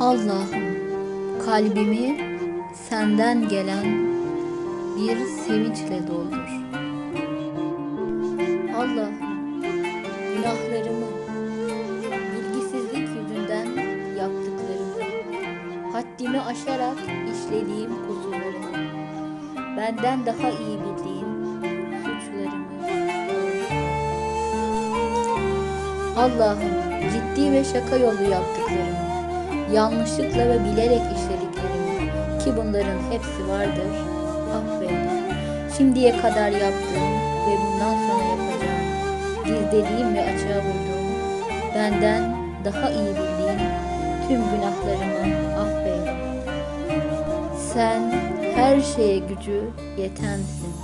Allah'ım kalbimi senden gelen bir sevinçle doldur. Allah'ım günahlarımı, bilgisizlik yüzünden yaptıklarımı, haddimi aşarak işlediğim kusurlarımı, benden daha iyi bildiğin suçlarımı Allah'ım ciddi ve şaka yolu yaptıklarımı, yanlışlıkla ve bilerek işlediklerimi ki bunların hepsi vardır, affeyle. Şimdiye kadar yaptığım ve bundan sonra yapacağım, gizlediğim ve açığa vurduğum, benden daha iyi bildiğin tüm günahlarımı affeyle. Sen her şeye gücü yetensin.